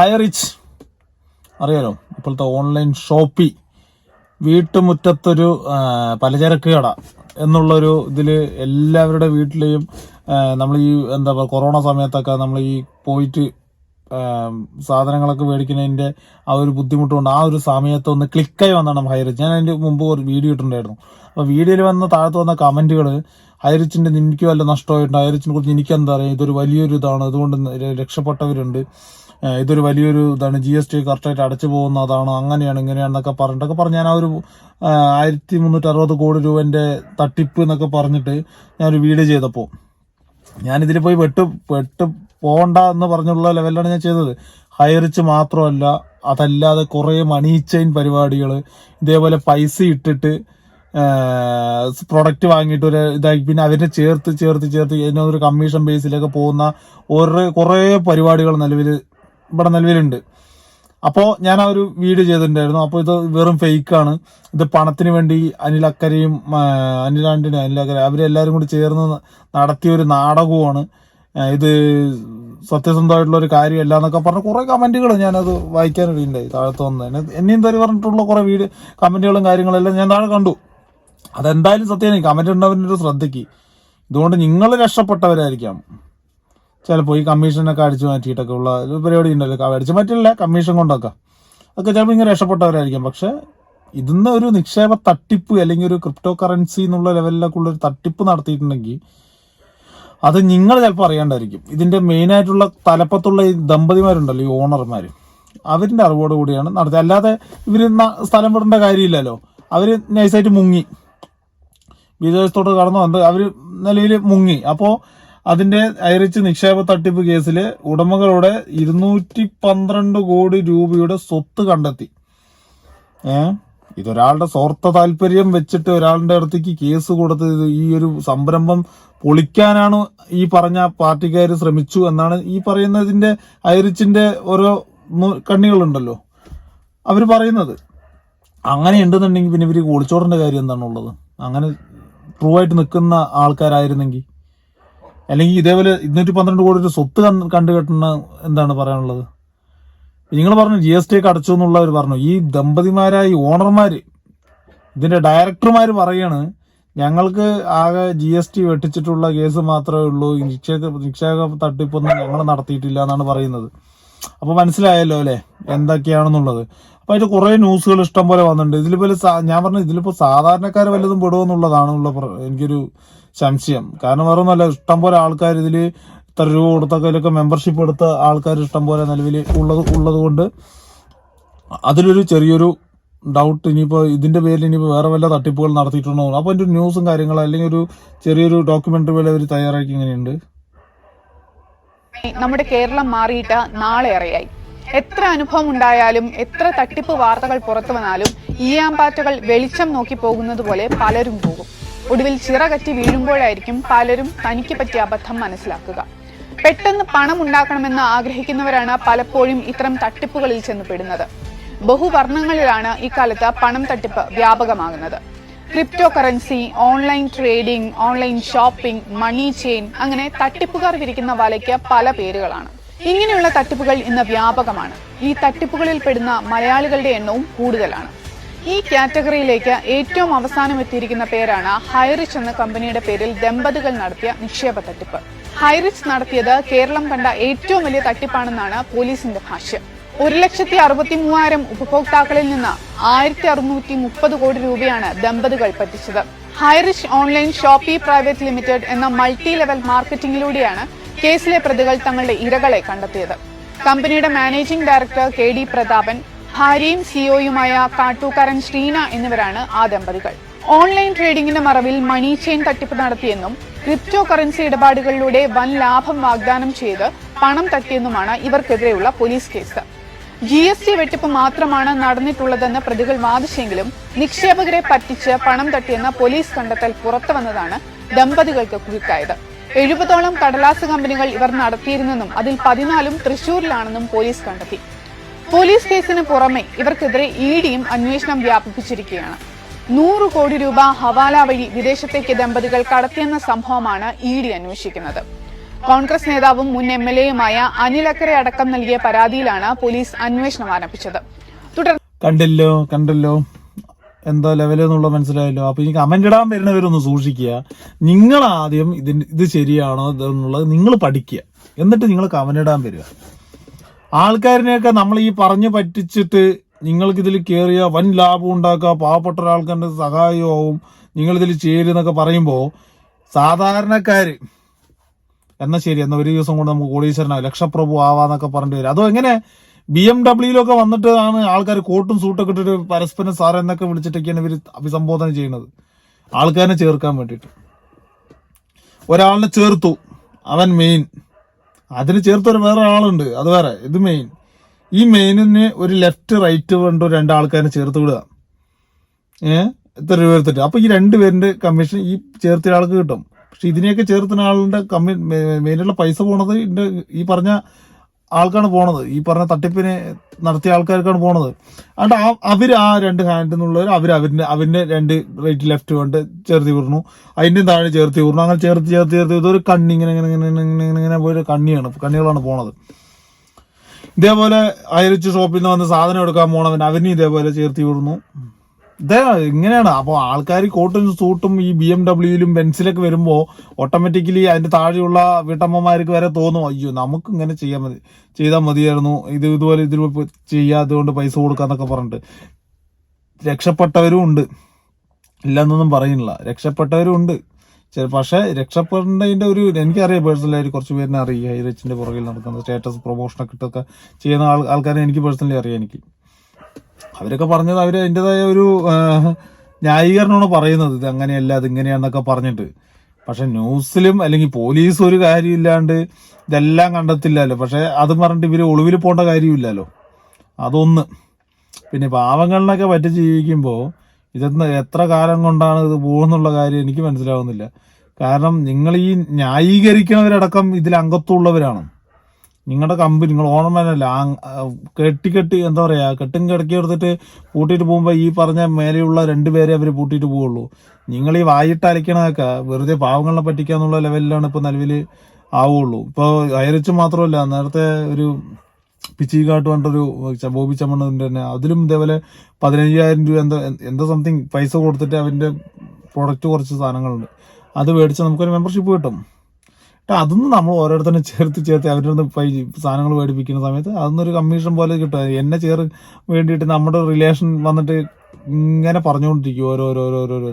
ഹൈറിച്ച് അറിയാലോ? ഇപ്പോഴത്തെ online Shopee വീട്ടുമുറ്റത്തൊരു പലചരക്ക് കട എന്നുള്ളൊരു ഇതിൽ എല്ലാവരുടെ വീട്ടിലെയും നമ്മൾ ഈ എന്താ പറയുക കൊറോണ സമയത്തൊക്കെ നമ്മൾ ഈ പോയിട്ട് സാധനങ്ങളൊക്കെ മേടിക്കുന്നതിന്റെ ആ ഒരു ബുദ്ധിമുട്ടുകൊണ്ട് ആ ഒരു സമയത്ത് ഒന്ന് ക്ലിക്കായി വന്നാണ് ഹൈറിച്ച് ഞാൻ അതിന്റെ മുമ്പ് ഒരു വീഡിയോ ഇട്ടിട്ടുണ്ടായിരുന്നു. അപ്പോൾ വീഡിയോയിൽ വന്ന താഴത്ത് വന്ന കമന്റുകൾ ഹൈറിച്ചിന്റെ നിനക്ക് വല്ല നഷ്ടമായിട്ടുണ്ട്? ഹൈറിച്ചിനെ കുറിച്ച് എനിക്കെന്താ അറിയാം? ഇതൊരു വലിയൊരു ഇതാണ് അതുകൊണ്ട് രക്ഷപ്പെട്ടവരുണ്ട്. ഇതൊരു വലിയൊരു ഇതാണ് ജി എസ് ടി കറക്റ്റായിട്ട് അടച്ചു പോകുന്നതാണ്. അങ്ങനെയാണ് ഇങ്ങനെയാണെന്നൊക്കെ പറഞ്ഞിട്ടൊക്കെ പറഞ്ഞ് ഞാൻ ആ ഒരു ആയിരത്തി മുന്നൂറ്റി അറുപത് കോടി രൂപന്റെ തട്ടിപ്പ് എന്നൊക്കെ പറഞ്ഞിട്ട് ഞാനൊരു വീഡിയോ ചെയ്തപ്പോൾ ഞാനിതിൽ പോയി വെട്ട് വെട്ട് പോകണ്ട എന്ന് പറഞ്ഞുള്ള ലെവലിലാണ് ഞാൻ ചെയ്തത്. ഹയറിച്ച് മാത്രമല്ല അതല്ലാതെ കുറേ മണി ചെയിൻ പരിപാടികൾ ഇതേപോലെ പൈസ ഇട്ടിട്ട് പ്രൊഡക്റ്റ് വാങ്ങിയിട്ട് ഒരു ഇതായി. പിന്നെ അതിനെ ചേർത്ത് ചേർത്ത് ചേർത്ത് ഇതിനൊരു കമ്മീഷൻ ബേസിലൊക്കെ പോകുന്ന ഒരു കുറേ പരിപാടികൾ നിലവിൽ ഇവിടെ നിലവിലുണ്ട്. അപ്പോൾ ഞാൻ ആ ഒരു വീഡിയോ ചെയ്തിട്ടുണ്ടായിരുന്നു. അപ്പോൾ ഇത് വെറും ഫേക്കാണ് ഇത് പണത്തിന് വേണ്ടി അനിൽ അക്കരയും അനിൽ ആന്റണി അനിൽ അക്കര അവരെല്ലാവരും കൂടി ചേർന്ന് നടത്തിയ ഒരു നാടകവുമാണ്. ഇത് സത്യസന്ധമായിട്ടുള്ള ഒരു കാര്യമല്ല എന്നൊക്കെ പറഞ്ഞ കുറെ കമന്റുകൾ ഞാനത് വായിക്കാനിടയുണ്ടായി താഴത്ത് വന്ന്. തന്നെ എന്നെയും തരി പറഞ്ഞിട്ടുള്ള കുറെ വീഡിയോ കമന്റുകളും കാര്യങ്ങളെല്ലാം ഞാൻ താഴെ കണ്ടു. അതെന്തായാലും സത്യമാണ്. കമന്റ് ഉണ്ടാവുന്ന ഒരു ശ്രദ്ധയ്ക്ക്. ഇതുകൊണ്ട് നിങ്ങൾ രക്ഷപ്പെട്ടവരായിരിക്കാം. ചിലപ്പോൾ ഈ കമ്മീഷനൊക്കെ അടിച്ചു മാറ്റിയിട്ടൊക്കെ ഉള്ള പരിപാടി ഉണ്ടല്ലോ അടിച്ചു മാറ്റില്ല കമ്മീഷൻ കൊണ്ടൊക്കെ. ഒക്കെ ചിലപ്പോൾ ഇങ്ങനെ രക്ഷപ്പെട്ടവരായിരിക്കും. പക്ഷെ ഇതിന്ന് ഒരു നിക്ഷേപ തട്ടിപ്പ് അല്ലെങ്കിൽ ഒരു ക്രിപ്റ്റോ കറൻസി എന്നുള്ള ലെവലിലൊക്കെ ഉള്ള ഒരു തട്ടിപ്പ് നടത്തിയിട്ടുണ്ടെങ്കിൽ അത് നിങ്ങൾ ചിലപ്പോൾ അറിയാണ്ടായിരിക്കും. ഇതിന്റെ മെയിൻ ആയിട്ടുള്ള തലപ്പത്തുള്ള ഈ ദമ്പതിമാരുണ്ടല്ലോ ഈ ഓണർമാർ അവരിന്റെ അറിവോട് കൂടിയാണ് നടത്തിയത്. അല്ലാതെ ഇവർ സ്ഥലം വിടേണ്ട കാര്യമില്ലല്ലോ. അവർ നൈസായിട്ട് മുങ്ങി. വിദേശത്തോട്ട് കടന്നു വന്ന് അവർ നിലയിൽ മുങ്ങി. അപ്പോ അതിന്റെ അയറിച്ച് നിക്ഷേപ തട്ടിപ്പ് കേസിൽ ഉടമകളുടെ ഇരുന്നൂറ്റി പന്ത്രണ്ട് കോടി രൂപയുടെ സ്വത്ത് കണ്ടെത്തി. ഏ? ഇതൊരാളുടെ സ്വാർത്ഥ താല്പര്യം വെച്ചിട്ട് ഒരാളുടെ അടുത്തേക്ക് കേസ് കൊടുത്ത് ഈ ഒരു സംരംഭം പൊളിക്കാനാണ് ഈ പറഞ്ഞ പാർട്ടിക്കാർ ശ്രമിച്ചു എന്നാണ് ഈ പറയുന്നതിന്റെ ഐറിച്ചിന്റെ ഓരോ കണ്ണികളുണ്ടല്ലോ. അവർ പറയുന്നത്. അങ്ങനെ ഉണ്ടെന്നുണ്ടെങ്കിൽ പിന്നെ ഇവർ ഒളിച്ചോടേണ്ട കാര്യം എന്താണുള്ളത്? അങ്ങനെ ട്രൂ ആയിട്ട് നിൽക്കുന്ന ആൾക്കാരായിരുന്നെങ്കിൽ. അല്ലെങ്കിൽ ഇതേപോലെ ഇരുന്നൂറ്റി പന്ത്രണ്ട് കോടി ഒരു സ്വത്ത് കണ്ടു കെട്ടണ എന്താണ് പറയാനുള്ളത്? നിങ്ങൾ പറഞ്ഞു ജി എസ് ടി ഒക്കെ അടച്ചു എന്നുള്ളവർ പറഞ്ഞു. ഈ ദമ്പതിമാരായി ഓണർമാർ ഇതിന്റെ ഇതിന്റെ ഡയറക്ടർമാര് പറയാണ് ഞങ്ങൾക്ക് ആകെ ജി എസ് ടി വെട്ടിച്ചിട്ടുള്ള കേസ് മാത്രമേ ഉള്ളൂ നിക്ഷേപ നിക്ഷേപ തട്ടിപ്പൊന്നും ഞങ്ങൾ നടത്തിയിട്ടില്ല എന്നാണ് പറയുന്നത്. അപ്പോൾ മനസ്സിലായല്ലോ അല്ലെ? എന്തൊക്കെയാണെന്നുള്ളത്. അപ്പോൾ അതിൽ കുറേ ന്യൂസുകൾ ഇഷ്ടം പോലെ വന്നിട്ടുണ്ട് ഇതിലിപ്പോൾ ഞാൻ പറഞ്ഞു ഇതിലിപ്പോ സാധാരണക്കാർ വല്ലതും പെടുമെന്നുള്ളതാണുള്ള എനിക്കൊരു സംശയം. കാരണം വേറെ ഒന്നുമല്ല ഇഷ്ടം പോലെ ആൾക്കാർ ഇതിൽ ഇത്ര രൂപ കൊടുത്തൊക്കെ ഇതിലൊക്കെ മെമ്പർഷിപ്പ് എടുത്ത ആൾക്കാർ ഇഷ്ടം പോലെ നിലവിൽ ഉള്ളത് ഉള്ളത് കൊണ്ട് അതിലൊരു ചെറിയൊരു ഡൗട്ട് ഇനിയിപ്പോൾ ഇതിന്റെ പേരിൽ ഇനിയിപ്പോൾ വേറെ വല്ല തട്ടിപ്പുകൾ നടത്തിയിട്ടുണ്ടോ അപ്പോൾ ഒരു ന്യൂസും കാര്യങ്ങളും അല്ലെങ്കിൽ ഒരു ചെറിയൊരു ഡോക്യുമെന്ററി പോലെ അവർ തയ്യാറാക്കി ഇങ്ങനെയുണ്ട് നമ്മുടെ കേരളം മാറിയിട്ട് നാളേറെയായി എത്ര അനുഭവം ഉണ്ടായാലും എത്ര തട്ടിപ്പ് വാർത്തകൾ പുറത്തു വന്നാലും ഈ ഈയാമ്പാറ്റകൾ വെളിച്ചം നോക്കി പോകുന്നത് പോലെ പലരും പോകും. ഒടുവിൽ ചിറകറ്റി വീഴുമ്പോഴായിരിക്കും പലരും തനിക്ക് പറ്റിയ അബദ്ധം മനസ്സിലാക്കുക. പെട്ടെന്ന് പണം ഉണ്ടാക്കണമെന്ന് ആഗ്രഹിക്കുന്നവരാണ് പലപ്പോഴും ഇത്തരം തട്ടിപ്പുകളിൽ ചെന്നുപെടുന്നത്. ബഹുവർണങ്ങളിലാണ് ഇക്കാലത്ത് പണം തട്ടിപ്പ് വ്യാപകമാകുന്നത്. Crypto currency online trading online shopping money chain അങ്ങനെ തട്ടിപ്പുകാർ വിരിക്കുന്ന വലയ്ക്ക് പല പേരുകളാണ്. ഇങ്ങനെയുള്ള തട്ടിപ്പുകൾ ഇന്ന് വ്യാപകമാണ്. ഈ തട്ടിപ്പുകളിൽ പെടുന്ന മലയാളികളുടെ എണ്ണവും കൂടുതലാണ്. ഈ കാറ്റഗറിയിലേക്ക് ഏറ്റവും അവസാനം എത്തിയിരിക്കുന്ന പേരാണ് ഹൈറിച്ച് എന്ന കമ്പനിയുടെ പേരിൽ ദമ്പതികൾ നടത്തിയ നിക്ഷേപ തട്ടിപ്പ്. ഹൈറിച്ച് നടത്തിയത് കേരളം കണ്ട ഏറ്റവും വലിയ തട്ടിപ്പാണെന്നാണ് പോലീസിന്റെ ഭാഷ്യം. ഒരു ലക്ഷത്തി അറുപത്തി മൂവായിരം ഉപഭോക്താക്കളിൽ നിന്ന് ആയിരത്തി അറുന്നൂറ്റി മുപ്പത് കോടി രൂപയാണ് ദമ്പതികൾ പറ്റിച്ചത്. Highrich online shoppe private limited എന്ന മൾട്ടി ലെവൽ മാർക്കറ്റിംഗിലൂടെയാണ് കേസിലെ പ്രതികൾ തങ്ങളുടെ ഇരകളെ കണ്ടെത്തിയത്. കമ്പനിയുടെ managing director K D Prathapan ഭാര്യയും സിഒയുമായ കാട്ടൂക്കാരൻ ശ്രീന എന്നിവരാണ് ആ ദമ്പതികൾ. ഓൺലൈൻ ട്രേഡിംഗിന്റെ മറവിൽ മണി ചെയിൻ തട്ടിപ്പ് നടത്തിയെന്നും ക്രിപ്റ്റോ കറൻസി ഇടപാടുകളിലൂടെ വൻ ലാഭം വാഗ്ദാനം ചെയ്ത് പണം തട്ടിയെന്നുമാണ് ഇവർക്കെതിരെയുള്ള police case. G S T വെട്ടിപ്പ് മാത്രമാണ് നടന്നിട്ടുള്ളതെന്ന് പ്രതികൾ വാദിച്ചെങ്കിലും നിക്ഷേപകരെ പറ്റിച്ച് പണം തട്ടിയെന്ന പോലീസ് കണ്ടെത്തൽ പുറത്തുവന്നതാണ് ദമ്പതികൾക്ക് കുരുക്കായത്. എഴുപതോളം കടലാസ് കമ്പനികൾ ഇവർ നടത്തിയിരുന്നെന്നും അതിൽ പതിനാലും തൃശൂരിലാണെന്നും പോലീസ് കണ്ടെത്തി. പോലീസ് കേസിന് പുറമെ ഇവർക്കെതിരെ ഇ ഡിയും അന്വേഷണം വ്യാപിപ്പിച്ചിരിക്കുകയാണ്. നൂറ് കോടി രൂപ ഹവാല വഴി വിദേശത്തേക്ക് ദമ്പതികൾ കടത്തിയെന്ന സംഭവമാണ് ഇ ഡി അന്വേഷിക്കുന്നത്. കോൺഗ്രസ് നേതാവും മുൻ എം എൽ എയുമായ അനിൽ അക്കരെ അടക്കം നൽകിയ പരാതിയിലാണ് പോലീസ് അന്വേഷണം ആരംഭിച്ചത്. തുടർന്ന് കണ്ടല്ലോ കണ്ടല്ലോ. എന്താ ലെവലെന്നുള്ള മനസ്സിലായല്ലോ. അപ്പൊ ഇനി കമന്റ് ഇടാൻ വരുന്നവരൊന്ന് സൂക്ഷിക്കുക. നിങ്ങൾ ആദ്യം ഇതിന് ഇത് ശരിയാണോ എന്നുള്ളത് നിങ്ങൾ പഠിക്കുക. എന്നിട്ട് നിങ്ങൾ കമന്റ് ഇടാൻ വരിക. ആൾക്കാരിനെയൊക്കെ നമ്മൾ ഈ പറഞ്ഞു പറ്റിച്ചിട്ട് നിങ്ങൾക്ക് ഇതിൽ കയറിയ വൻ ലാഭം ഉണ്ടാക്കുക പാവപ്പെട്ട ഒരാൾക്കാരുടെ സഹായമാവും നിങ്ങൾ ഇതിൽ ചേരുന്നൊക്കെ പറയുമ്പോൾ സാധാരണക്കാർ എന്നാ ശരി എന്നാൽ ഒരു ദിവസം കൊണ്ട് നമുക്ക് കോടീശ്വരനാവും ലക്ഷപ്രഭു ആവാന്നൊക്കെ പറഞ്ഞിട്ട് വരും. അതോ എങ്ങനെ? ബി എം ഡബ്ല്യൂയിലൊക്കെ വന്നിട്ട് ആണ് ആൾക്കാർ കോട്ടും സൂട്ടൊക്കെ ഇട്ടിട്ട് പരസ്പരം സാർ എന്നൊക്കെ വിളിച്ചിട്ടൊക്കെയാണ് ഇവർ അഭിസംബോധന ചെയ്യുന്നത്. ആൾക്കാരെ ചേർക്കാൻ വേണ്ടിയിട്ട്. ഒരാളിനെ ചേർത്തു. അവൻ മെയിൻ അതിന് ചേർത്തൊരു വേറെ ആളുണ്ട്. അത് വേറെ. ഇത് മെയിൻ ഈ മെയിനിന് ഒരു ലെഫ്റ്റ് റൈറ്റ് കൊണ്ടോ രണ്ടാൾക്കാരെ ചേർത്ത് വിടുക. ഏഹ് ഇത്ര രൂപ എടുത്തിട്ട്. അപ്പൊ ഈ രണ്ട് രണ്ടുപേരുടെ കമ്മീഷൻ ഈ ചേർത്ത ആൾക്ക് കിട്ടും. പക്ഷെ ഇതിനെയൊക്കെ ചേർത്തുന്ന ആളുടെ കമ്മി മെയിനുള്ള പൈസ പോണത് ഈ പറഞ്ഞ ആൾക്കാണ് പോണത്. ഈ പറഞ്ഞ തട്ടിപ്പിന് നടത്തിയ ആൾക്കാർക്കാണ് പോണത്. അതുകൊണ്ട് ആ അവർ ആ രണ്ട് ഹാൻഡിൽ നിന്നുള്ളവർ അവർ അവരിന്റെ അവന്റെ രണ്ട് റൈറ്റ് ലെഫ്റ്റ് കൊണ്ട് ചേർത്തി വിടുന്നു അതിന്റെയും താഴെ ചേർത്തി വിടുന്നു അങ്ങനെ ചേർത്ത് ചേർത്ത് ചേർത്ത് ഇതൊരു കണ്ണി ഇങ്ങനെ ഇങ്ങനെ ഇങ്ങനെ ഇങ്ങനെ ഇങ്ങനെ ഇങ്ങനെ പോയൊരു കണ്ണിയാണ്. കണ്ണികളാണ് പോണത്. ഇതേപോലെ അയരിച്ച് ഷോപ്പിൽ നിന്ന് വന്ന് സാധനം എടുക്കാൻ പോണവൻ അവനും ഇതേപോലെ ചേർത്തി വിടുന്നു. ഇതേ ഇങ്ങനെയാണ്. അപ്പോൾ ആൾക്കാർ കോട്ടും സൂട്ടും ഈ ബി എം ഡബ്ല്യൂയിലും ബെൻസിലൊക്കെ വരുമ്പോൾ ഓട്ടോമാറ്റിക്കലി അതിന്റെ താഴെയുള്ള വീട്ടമ്മമാർക്ക് വരെ തോന്നും അയ്യോ നമുക്ക് ഇങ്ങനെ ചെയ്യാൻ മതി. ചെയ്താൽ മതിയായിരുന്നു. ഇത് ഇതുപോലെ ഇതിൽ ചെയ്യാത്തതുകൊണ്ട് പൈസ കൊടുക്കാന്നൊക്കെ പറഞ്ഞിട്ട്. രക്ഷപ്പെട്ടവരും ഉണ്ട്. ഇല്ലെന്നൊന്നും പറയുന്നില്ല. രക്ഷപ്പെട്ടവരും ഉണ്ട്. പക്ഷേ രക്ഷപ്പെടേണ്ടതിന്റെ ഒരു എനിക്കറിയാം പേഴ്സണലായിട്ട് കുറച്ച് പേരിനെ അറിയാം. ഹൈറച്ചിന്റെ പുറകിൽ നടക്കുന്ന സ്റ്റേറ്റസ് പ്രൊമോഷനൊക്കെ ഇട്ടൊക്കെ ചെയ്യുന്ന ആൾ ആൾക്കാരെ എനിക്ക് പേഴ്സണലി അറിയാം എനിക്ക്. അവരൊക്കെ പറഞ്ഞത് അവർ അതിന്റെതായ ഒരു ന്യായീകരണമാണ് പറയുന്നത്. ഇത് അങ്ങനെയല്ല ഇത് ഇങ്ങനെയാണെന്നൊക്കെ പറഞ്ഞിട്ട്. പക്ഷെ ന്യൂസിലും അല്ലെങ്കിൽ പോലീസ് ഒരു കാര്യമില്ലാണ്ട് ഇതെല്ലാം കണ്ടെത്തില്ലല്ലോ. പക്ഷെ അത് പറഞ്ഞിട്ട് ഇവർ ഒളിവിൽ പോകേണ്ട കാര്യമില്ലല്ലോ. അതൊന്ന്. പിന്നെ പാവങ്ങളിലൊക്കെ പറ്റി ജീവിക്കുമ്പോൾ ഇതെന്ന് എത്ര കാലം കൊണ്ടാണ് ഇത് പോകുന്നുള്ള കാര്യം എനിക്ക് മനസ്സിലാവുന്നില്ല. കാരണം നിങ്ങൾ ഈ ന്യായീകരിക്കുന്നവരടക്കം ഇതിൽ അംഗത്വമുള്ളവരാണ്. നിങ്ങളുടെ കമ്പനി നിങ്ങൾ ഓണർമാനല്ല കെട്ടി കെട്ടി എന്താ പറയുക കെട്ടും കിടക്കി എടുത്തിട്ട് പൂട്ടിയിട്ട് പോകുമ്പോൾ ഈ പറഞ്ഞ മേലെയുള്ള രണ്ടുപേരെ അവർ പൂട്ടിയിട്ട് പോവുള്ളൂ. നിങ്ങൾ ഈ വായിട്ട് അലക്കണതൊക്കെ വെറുതെ പാവങ്ങളെ പറ്റിക്കാന്നുള്ള ലെവലിലാണ് ഇപ്പൊ നിലവിൽ ആവുള്ളൂ. ഇപ്പൊ അയരച്ച് മാത്രമല്ല നേരത്തെ ഒരു പിച്ചിക്കാട്ട് പറഞ്ഞൊരു ബോബി ചമ്മണ്ണതിന്റെ തന്നെ അതിലും ഇതേപോലെ പതിനയ്യായിരം രൂപ എന്താ എന്താ സംതിങ് പൈസ കൊടുത്തിട്ട് അവന്റെ പ്രൊഡക്റ്റ് കുറച്ച് സാധനങ്ങളുണ്ട്. അത് മേടിച്ച് നമുക്കൊരു മെമ്പർഷിപ്പ് കിട്ടും. ട്ടാ, അതൊന്നും നമ്മൾ ഓരോരുത്തരും ചേർത്ത് ചേർത്ത് അവരുടെ സാധനങ്ങൾ മേടിപ്പിക്കുന്ന സമയത്ത് അതൊന്നൊരു കമ്മീഷൻ പോലെ കിട്ടും. എന്നെ ചേർ വേണ്ടിയിട്ട് നമ്മുടെ റിലേഷൻ വന്നിട്ട് ഇങ്ങനെ പറഞ്ഞുകൊണ്ടിരിക്കും ഓരോരോരോരോരോ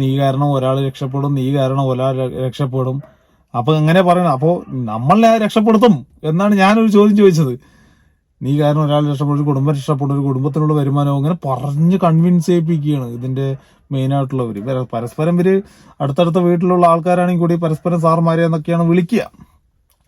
നീ കാരണം ഒരാൾ രക്ഷപ്പെടും നീ കാരണം ഒരാൾ രക്ഷപ്പെടും. അപ്പൊ അങ്ങനെ പറയണം. അപ്പോൾ നമ്മളെ രക്ഷപ്പെടുത്തും എന്നാണ് ഞാനൊരു ചോദ്യം ചോദിച്ചത്. നീ കാരണം ഒരാൾ രക്ഷപ്പെടും കുടുംബം രക്ഷപ്പെടും ഒരു കുടുംബത്തിനുള്ള വരുമാനവും അങ്ങനെ പറഞ്ഞ് കൺവിൻസ് ചെയ്യിപ്പിക്കുകയാണ്. ഇതിന്റെ മെയിൻ ആയിട്ടുള്ളവര്. ഇവർ പരസ്പരം ഇവർ അടുത്തടുത്ത വീട്ടിലുള്ള ആൾക്കാരാണെങ്കിൽ കൂടി പരസ്പരം സാർമാരെ എന്നൊക്കെയാണ് വിളിക്കുക.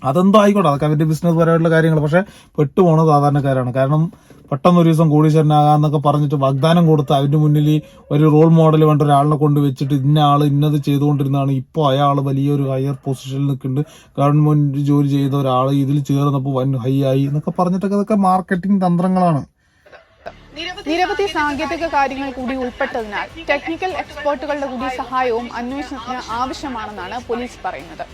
അതെന്തോ ആയിക്കോട്ടെ. അതൊക്കെ അവരുടെ ബിസിനസ് പരമായിട്ടുള്ള കാര്യങ്ങൾ പക്ഷേ പെട്ടുപോണ സാധാരണക്കാരാണ്. കാരണം പെട്ടെന്ന് ഒരു ദിവസം കോടീശ്വരനാകാന്നൊക്കെ പറഞ്ഞിട്ട് വാഗ്ദാനം കൊടുത്ത് അവന്റെ മുന്നിൽ ഒരു റോൾ മോഡൽ വേണ്ട ഒരാളിനെ കൊണ്ട് വെച്ചിട്ട് ഇന്ന ആൾ ഇന്നത് ചെയ്തുകൊണ്ടിരുന്നതാണ്. ഇപ്പോൾ അയാൾ വലിയൊരു ഹയർ പൊസിഷനിൽ നിൽക്കുന്നുണ്ട്. ഗവൺമെന്റ് ജോലി ചെയ്ത ഒരാൾ ഇതിൽ ചേർന്നപ്പോൾ വൻ ഹൈ ആയി എന്നൊക്കെ പറഞ്ഞിട്ടൊക്കെ അതൊക്കെ മാർക്കറ്റിംഗ് തന്ത്രങ്ങളാണ്. നിരവധി സാങ്കേതിക കാര്യങ്ങൾ കൂടി ഉൾപ്പെട്ടതിനാൽ ടെക്നിക്കൽ എക്സ്പേർട്ടുകളുടെ കൂടി സഹായവും അന്വേഷണത്തിന് ആവശ്യമാണെന്നാണ് പോലീസ് പറയുന്നത്.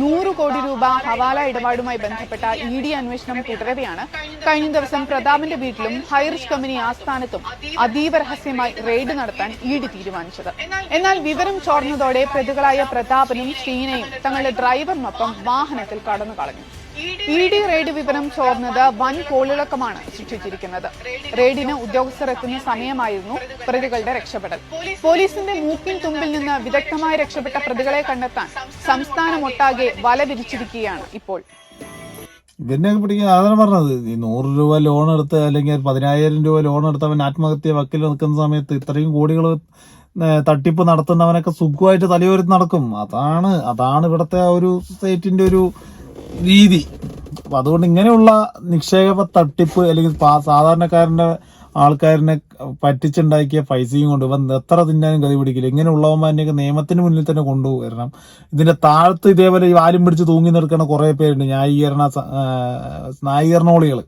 നൂറ് കോടി രൂപ ഹവാല ഇടപാടുമായി ബന്ധപ്പെട്ട ഇ ഡി അന്വേഷണം തുടരവെയാണ് കഴിഞ്ഞ ദിവസം പ്രതാപിന്റെ വീട്ടിലും ഹൈറിഷ് കമ്പനി ആസ്ഥാനത്തും അതീവ രഹസ്യമായി റെയ്ഡ് നടത്താൻ ഇ ഡി തീരുമാനിച്ചത്. എന്നാൽ വിവരം ചോർന്നതോടെ പ്രതികളായ പ്രതാപനും ഷീനയും തങ്ങളുടെ ഡ്രൈവറിനൊപ്പം വാഹനത്തിൽ കടന്നു കളഞ്ഞു. ഇ ഡി റെയ്ഡ് വിവരം ചോർന്നത് വൻ കോളിളക്കമാണ് സൃഷ്ടിച്ചിരിക്കുന്നത്. റെയ്ഡിന് ഉദ്യോഗസ്ഥർ എത്തുന്ന സമയമായിരുന്നു പ്രതികളുടെ രക്ഷപ്പെടൽ. പോലീസിന്റെ മൂക്കിൻ തുമ്പിൽ നിന്ന് വിദഗ്ധമായി രക്ഷപ്പെട്ട പ്രതികളെ കണ്ടെത്താൻ സംസ്ഥാനമൊട്ടാകെ വല വിരിച്ചിരിക്കുകയാണ് ഇപ്പോൾ. പിന്നെ പിടിക്കാൻ അതാണ് പറഞ്ഞത്? ഈ നൂറ് രൂപ ലോൺ എടുത്ത് അല്ലെങ്കിൽ പതിനായിരം രൂപ ലോൺ എടുത്ത് അവൻ ആത്മഹത്യ വക്കിൽ നിൽക്കുന്ന സമയത്ത് ഇത്രയും കോടികൾ തട്ടിപ്പ് നടത്തുന്നവനൊക്കെ സുഖമായിട്ട് തലയോരത്ത് നടക്കും. അതാണ് അതാണ് ഇവിടുത്തെ ഒരു സ്റ്റേറ്റിന്റെ ഒരു രീതി. അപ്പൊ അതുകൊണ്ട് ഇങ്ങനെയുള്ള നിക്ഷേപ തട്ടിപ്പ് അല്ലെങ്കിൽ സാധാരണക്കാരന്റെ ആൾക്കാരനെ പറ്റിച്ചുണ്ടാക്കിയ പൈസയും കൊണ്ട് ഇവൻ എത്ര തിന്നാനും ഗതി പിടിക്കില്ല. ഇങ്ങനെയുള്ളവന്മാരെയൊക്കെ നിയമത്തിന് മുന്നിൽ തന്നെ കൊണ്ടുവരണം ഇതിന്റെ താഴത്ത് ഇതേപോലെ ഈ വാലും പിടിച്ച് തൂങ്ങി നിൽക്കുന്ന കുറേ പേരുണ്ട്. ന്യായീകരണ ന്യായീകരണോളികൾ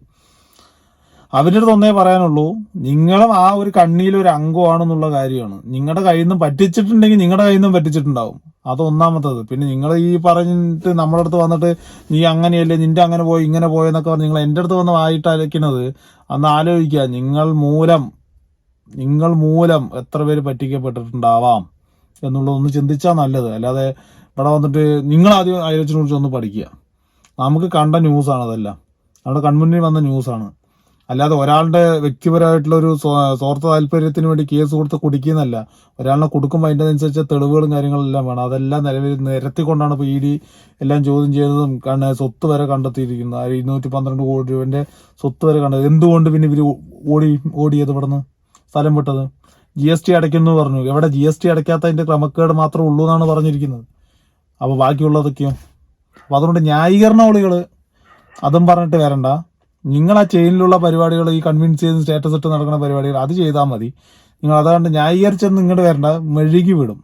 അവരുടെ അടുത്ത് പറയാനുള്ളൂ. നിങ്ങളും ആ ഒരു കണ്ണിയിൽ ഒരു അംഗമാണെന്നുള്ള കാര്യമാണ്. നിങ്ങളുടെ കയ്യിൽ നിന്നും പറ്റിച്ചിട്ടുണ്ടെങ്കിൽ നിങ്ങളുടെ കയ്യിൽ നിന്നും പറ്റിച്ചിട്ടുണ്ടാവും. അത് ഒന്നാമത്തത്. പിന്നെ നിങ്ങൾ ഈ പറഞ്ഞിട്ട് നമ്മുടെ അടുത്ത് വന്നിട്ട് നീ അങ്ങനെയല്ലേ നിന്റെ അങ്ങനെ പോയി ഇങ്ങനെ പോയെന്നൊക്കെ പറഞ്ഞ് നിങ്ങൾ എന്റെ അടുത്ത് വന്ന് വായിട്ട് അലക്കണത് അന്ന് ആലോചിക്കുക. നിങ്ങൾ മൂലം നിങ്ങൾ മൂലം എത്ര പേര് പറ്റിക്കപ്പെട്ടിട്ടുണ്ടാവാം എന്നുള്ളതൊന്ന് ചിന്തിച്ചാൽ നല്ലത്. അല്ലാതെ ഇവിടെ വന്നിട്ട് നിങ്ങൾ ആദ്യം അയലച്ചിനെ കുറിച്ച് ഒന്ന് പഠിക്കുക. നമുക്ക് കണ്ട ന്യൂസാണ് അതെല്ലാം. നമ്മുടെ കൺമുന്നിൽ വന്ന ന്യൂസാണ് അല്ലാതെ ഒരാളുടെ വ്യക്തിപരമായിട്ടുള്ള ഒരു സ്വാർത്ഥ താല്പര്യത്തിന് വേണ്ടി കേസ് കൊടുത്ത് കുടിക്കുന്നല്ല ഒരാളിനെ കൊടുക്കുമ്പോൾ അതിന്റെ അനുസരിച്ച് തെളിവുകളും കാര്യങ്ങളെല്ലാം വേണം. അതെല്ലാം നിലവിൽ നിരത്തിക്കൊണ്ടാണ് ഇപ്പോൾ ഇ ഡി എല്ലാം ചോദ്യം ചെയ്തതും സ്വത്ത് വരെ കണ്ടെത്തിയിരിക്കുന്നത്. ഇരുന്നൂറ്റി പന്ത്രണ്ട് കോടി രൂപന്റെ സ്വത്ത് വരെ കണ്ടത് എന്തുകൊണ്ട് പിന്നെ ഇവർ ഓടി ഓടിയത് ഇവിടുന്ന്? സ്ഥലം വിട്ടത്? ജി എസ് ടി അടയ്ക്കുന്നു പറഞ്ഞു. എവിടെ ജി എസ് ടി അടയ്ക്കാത്തതിന്റെ ക്രമക്കേട് മാത്രമേ ഉള്ളൂ എന്നാണ് പറഞ്ഞിരിക്കുന്നത്. അപ്പോൾ ബാക്കിയുള്ളതൊക്കെയോ അപ്പോൾ അതുകൊണ്ട് ന്യായീകരണ ഒളികൾ അതും പറഞ്ഞിട്ട് വരണ്ട. നിങ്ങൾ ആ ചെയിനിലുള്ള പരിപാടികൾ ഈ കൺവിൻസ് ചെയ്ത് സ്റ്റേറ്റസ് ഇട്ട് നടക്കുന്ന പരിപാടികൾ അത് ചെയ്താൽ മതി. നിങ്ങൾ അതുകൊണ്ട് ന്യായീകരിച്ചെന്ന് ഇങ്ങോട്ട് വരണ്ട മെഴുകി വിടും.